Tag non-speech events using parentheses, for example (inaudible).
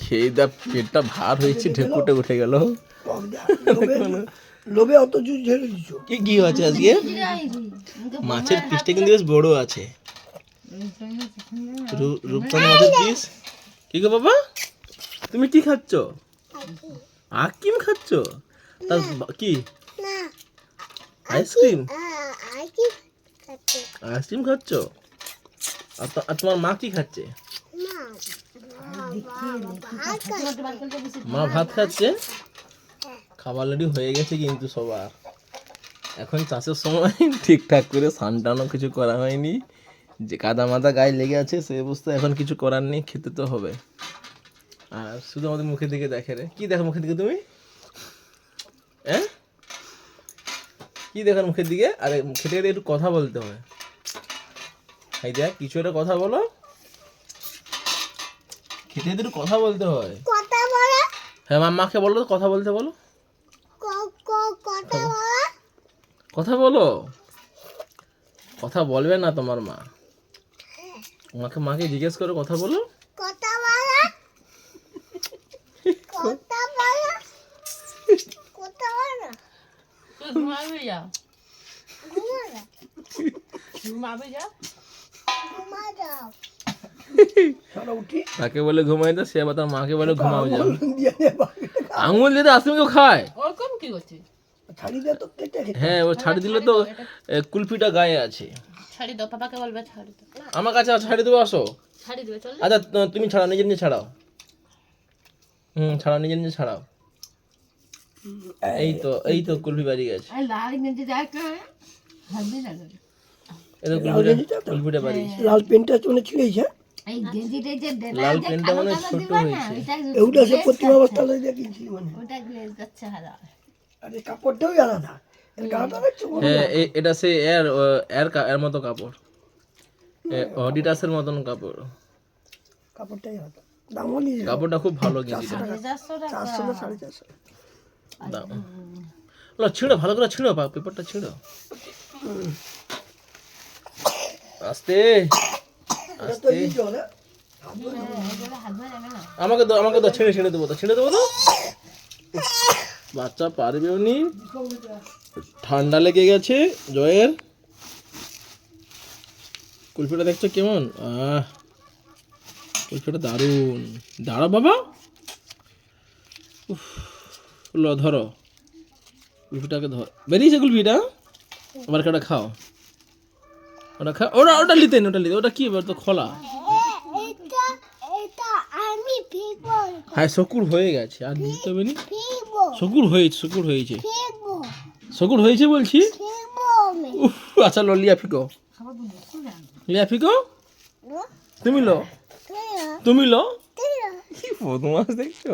খেয়ে দা পেটটা ভার হয়েছে ঢেকুটে উঠে গেল। লোভে- অত জুস ঝেড়ে দিচ্ছ কি কি আছে আজকে? মাছের পিসটা কিন্তু বেশ বড় আছে। রূপচাঁদা মাছের পিস? কি গো বাবা? তুমি কি খাচ্ছ? আকিম খাচ্ছ? তার কি? আইসক্রিম? আইসক্রিম খাচ্ছ। আর তোমার মা কি খাচ্ছে? মা ভাত খাচ্ছে? খাবার রেডি হয়ে গেছে কিন্তু সবার। এখন চাষের সময় (laughs) ঠিকঠাক করে সানটানো কিছু করা হয়নি। যে কাদা মাদা গায়ে লেগে আছে সেই অবস্থায় এখন কিছু করার নেই খেতে তো হবে। আর শুধু আমাদের মুখের দিকে দেখে রে। কি দেখো মুখের দিকে তুমি? হ্যাঁ? কি দেখো মুখের দিকে? আরে খেতে খেতে একটু কথা বলতে হবে। এই দেখ কিছু একটা কথা বলো। খেতে একটু কথা বলতে হয়। কথা বলা? হ্যাঁ মাম্মাকে বলো তো কথা বলতে বলো। ক- ক- কথা বলা। কথা বলো। কথা বলবে না তোমার মা। মাকে মাকে জিজ্ঞেস করো কথা বলো। কথা বলা? কথা বলা? কথা বলা? ঘুমাবে যা। ঘুমাবে যা। উঠি। তাকে বলে ঘুমাই তো সে আবার তার মাকে বলে ঘুমাও যাও। দে। আঙুল দিয়ে তো কেউ খায়? ওরকম কি করছে ছাড়ি দে তো কেটে হ্যাঁ ও ছাড়ি দিলে তো কুলফিটা গায়ে আছে। ছাড়ি দাও পাপাকে বলবে ছাড়ি দাও আমার কাছে ছাড়ি দেবো আসো। ছাড়ি দেবে চল। আচ্ছা তুমি ছাড়াও নিজে নিজে ছাড়াও। হুম ছাড়াও নিজে নিজে ছাড়াও। এই তো এই তো কুলফি বাড়ি বাড়ি গেছে। লাল পেনটা চলে ছিঁড়েছে এই গেঞ্জিটা যে লাল পেনটা মানে ছোট হয়েছে। এগুলো সে প্রতিমা অবস্থা দিয়ে কিনছি মানে। ওটা গ্লেজ যাচ্ছে হারা। আর কাপড়টাও আলাদা এর গাটা দেখছ হ্যাঁ এটা সে এর এর এর মতো কাপড়। অডিটাসের মতন কাপড়। কাপড়টাই আলাদা। দামও নিয়ে কাপড়টা খুব ভালো না দাম লো, ছিঁড়ো ভালো করে ছিঁড়ো পেপারটা ছিঁড়ো। আস্তে। আমাকে দাও আমাকে দাও ছিঁড়ে ছিঁড়ে দেবো তো ছিঁড়ে দেবো তো। বাচ্চা পারবে উনি ঠান্ডা লেগে গেছে জয়ের। কুলফিটা দেখছ কেমন? আহ কুলফিটা দারুণ। দাঁড়া বাবা। লো ধরো। কুলফিটাকে ধর। বেরিয়েছে কুলফিটা? আবার কেটা খাও। ওটা খা ওটা ওটা লিতে ওটা লিতে ওটা কি এবার তো খোলা? এটা এটা আমি ফিরবো হ্যাঁ শকুর হয়ে গেছে। আর দিতে হবে শকুর হয়েছে শকুর হয়েছে। শকুর হয়েছে বলছি? উফ আচ্ছা লো লিয়া ফিকো। লিয়া ফিকো? তুমি লো। তুমি লো? বদমাস দেখছ?